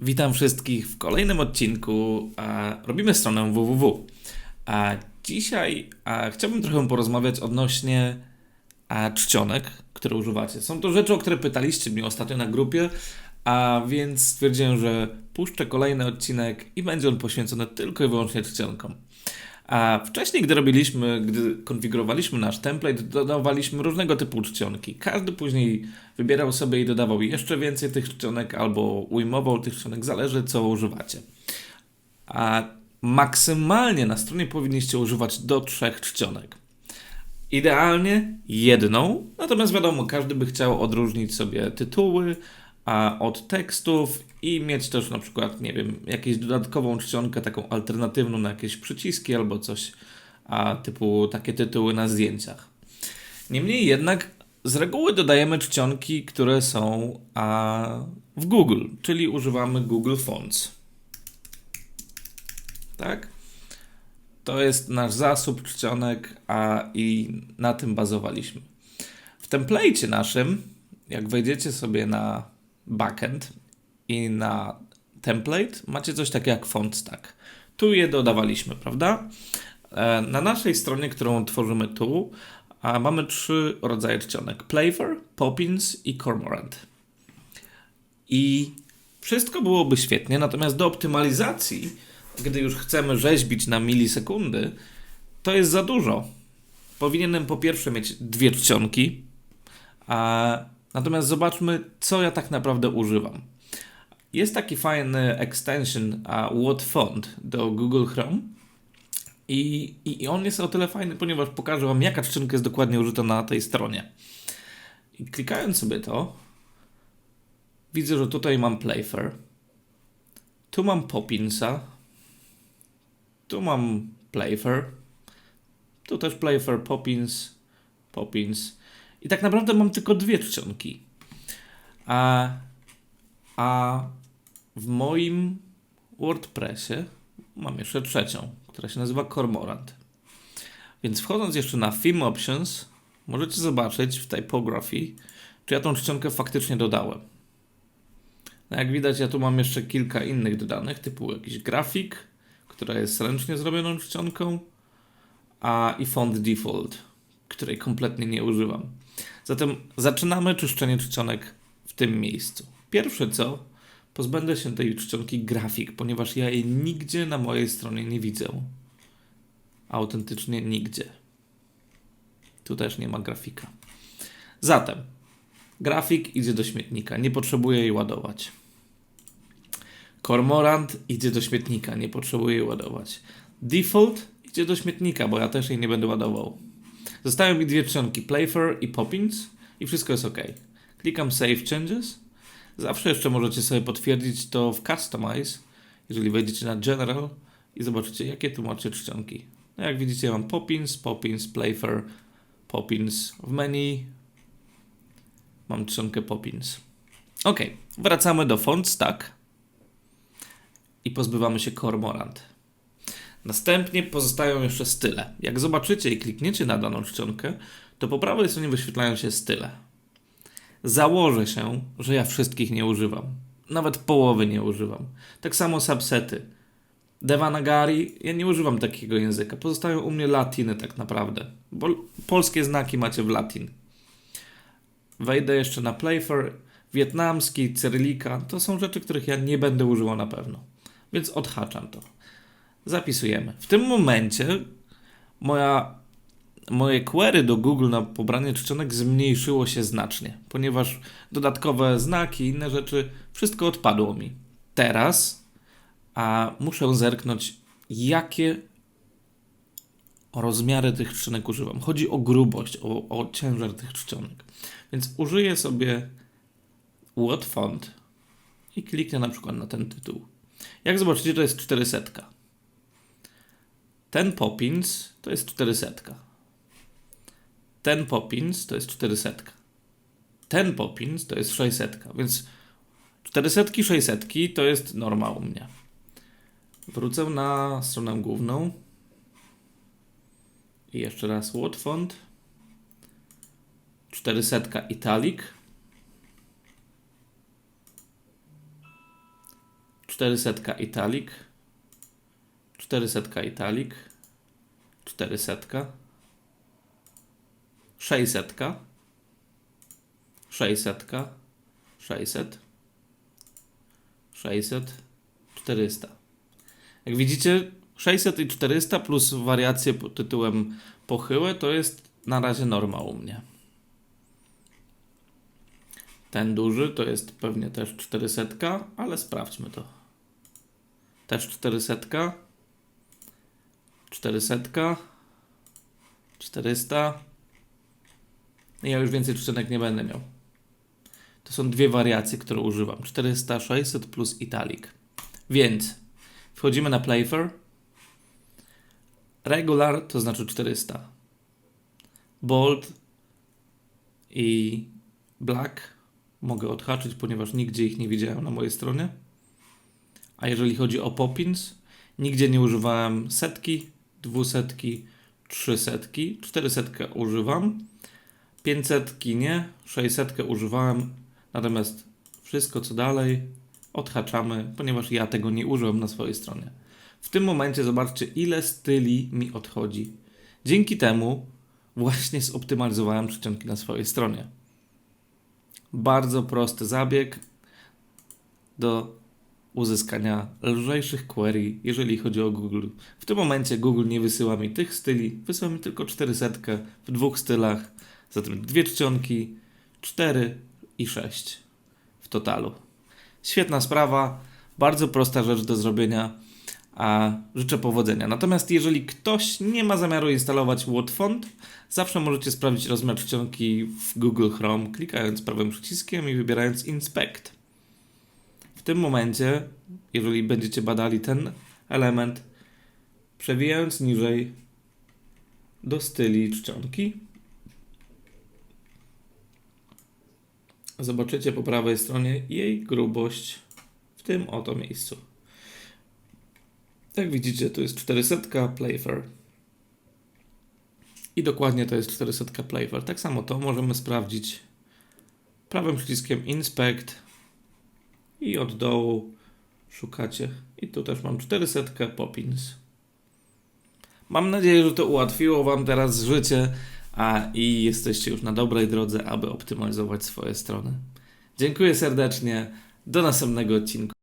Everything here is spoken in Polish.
Witam wszystkich w kolejnym odcinku. Robimy stronę www. A dzisiaj chciałbym trochę porozmawiać odnośnie czcionek, które używacie. Są to rzeczy, o które pytaliście mnie ostatnio na grupie, a więc stwierdziłem, że puszczę kolejny odcinek i będzie on poświęcony tylko i wyłącznie czcionkom. A wcześniej, gdy robiliśmy, gdy konfigurowaliśmy nasz template, dodawaliśmy różnego typu czcionki. Każdy później wybierał sobie i dodawał jeszcze więcej tych czcionek albo ujmował tych czcionek, zależy co używacie. A maksymalnie na stronie powinniście używać do trzech czcionek. Idealnie jedną, natomiast wiadomo, każdy by chciał odróżnić sobie tytuły a od tekstów i mieć też na przykład, nie wiem, jakąś dodatkową czcionkę, taką alternatywną na jakieś przyciski albo coś a typu takie tytuły na zdjęciach. Niemniej jednak z reguły dodajemy czcionki, które są a, w Google, czyli używamy Google Fonts. Tak? To jest nasz zasób czcionek, a i na tym bazowaliśmy. W templejcie naszym, jak wejdziecie sobie na backend i na template macie coś takiego jak font stack. Tu je dodawaliśmy, prawda? E, na naszej stronie, którą tworzymy tu, mamy trzy rodzaje czcionek: Playfair, Poppins i Cormorant. I wszystko byłoby świetnie, natomiast do optymalizacji, gdy już chcemy rzeźbić na milisekundy, to jest za dużo. Powinienem po pierwsze mieć dwie czcionki, a Natomiast zobaczmy, co ja tak naprawdę używam. Jest taki fajny extension uh, What Font do Google Chrome. I, I on jest o tyle fajny, ponieważ pokażę Wam, jaka czcionka jest dokładnie użyta na tej stronie. I klikając sobie to, widzę, że tutaj mam Playfair. Tu mam Poppinsa. Tu mam Playfair. Tu też Playfair, Poppins, Poppins. I tak naprawdę mam tylko dwie czcionki. A, a w moim WordPressie mam jeszcze trzecią, która się nazywa Cormorant. Więc wchodząc jeszcze na Theme Options, możecie zobaczyć w Typography, czy ja tą czcionkę faktycznie dodałem. No jak widać, ja tu mam jeszcze kilka innych dodanych, typu jakiś grafik, która jest ręcznie zrobioną czcionką, a i font default, której kompletnie nie używam. Zatem zaczynamy czyszczenie czcionek w tym miejscu. Pierwsze co, pozbędę się tej czcionki grafik, ponieważ ja jej nigdzie na mojej stronie nie widzę. Autentycznie nigdzie. Tu też nie ma grafika. Zatem grafik idzie do śmietnika, nie potrzebuję jej ładować. Kormorant idzie do śmietnika, nie potrzebuję jej ładować. Default idzie do śmietnika, bo ja też jej nie będę ładował. Zostają mi dwie czcionki, Playfair i Poppins i wszystko jest ok. Klikam Save Changes. Zawsze jeszcze możecie sobie potwierdzić to w Customize, jeżeli wejdziecie na General i zobaczycie, jakie tu macie czcionki. No jak widzicie, mam Poppins, Poppins, Playfair, Poppins. W menu mam czcionkę Poppins. Ok, wracamy do Font Stack i pozbywamy się Cormorant. Następnie pozostają jeszcze style. Jak zobaczycie i klikniecie na daną czcionkę, to po prawej stronie wyświetlają się style. Założę się, że ja wszystkich nie używam. Nawet połowy nie używam. Tak samo subsety. Devanagari, ja nie używam takiego języka. Pozostają u mnie latiny tak naprawdę. Bo polskie znaki macie w latin. Wejdę jeszcze na Playfair. Wietnamski, cyrylika. To są rzeczy, których ja nie będę używał na pewno. Więc odhaczam to zapisujemy. W tym momencie moja, moje query do Google na pobranie czcionek zmniejszyło się znacznie, ponieważ dodatkowe znaki i inne rzeczy, wszystko odpadło mi. Teraz a muszę zerknąć, jakie rozmiary tych czcionek używam. Chodzi o grubość, o, o ciężar tych czcionek. Więc użyję sobie What Font i kliknę na przykład na ten tytuł. Jak zobaczycie, to jest 400. Ten Poppins to jest 400. Ten Poppins to jest 400. Ten Poppins to jest 600. Więc 400, 600 to jest norma u mnie. Wrócę na stronę główną. I jeszcze raz Word Font. 400 italic. 400 italic, 400 italic, 400, 600, 600, 600, 600, 400. Jak widzicie, 600 i 400 plus wariacje pod tytułem pochyłe to jest na razie norma u mnie. Ten duży to jest pewnie też 400, ale sprawdźmy to. Też 400, 400, 400. I ja już więcej czcionek nie będę miał. To są dwie wariacje, które używam. 400, 600 plus italic. Więc wchodzimy na Playfair. Regular to znaczy 400. Bold i Black mogę odhaczyć, ponieważ nigdzie ich nie widziałem na mojej stronie. A jeżeli chodzi o Poppins, nigdzie nie używałem setki, dwusetki, trzysetki, czterysetkę używam, pięćsetki nie, sześćsetkę używałem, natomiast wszystko co dalej odhaczamy, ponieważ ja tego nie użyłem na swojej stronie. W tym momencie zobaczcie, ile styli mi odchodzi. Dzięki temu właśnie zoptymalizowałem czcionki na swojej stronie. Bardzo prosty zabieg do uzyskania lżejszych query, jeżeli chodzi o Google. W tym momencie Google nie wysyła mi tych styli, wysyła mi tylko 400 w dwóch stylach, zatem dwie czcionki, 4 i 6 w totalu. Świetna sprawa, bardzo prosta rzecz do zrobienia, a życzę powodzenia. Natomiast jeżeli ktoś nie ma zamiaru instalować Wordfont, zawsze możecie sprawdzić rozmiar czcionki w Google Chrome, klikając prawym przyciskiem i wybierając Inspect. Tym momencie, jeżeli będziecie badali ten element, przewijając niżej do styli czcionki, zobaczycie po prawej stronie jej grubość w tym oto miejscu. Jak widzicie, to jest 400 Playfair. I dokładnie to jest 400 Playfair. Tak samo to możemy sprawdzić prawym przyciskiem Inspect i od dołu szukacie. I tu też mam 400 Poppins. Mam nadzieję, że to ułatwiło Wam teraz życie, a i jesteście już na dobrej drodze, aby optymalizować swoje strony. Dziękuję serdecznie. Do następnego odcinku.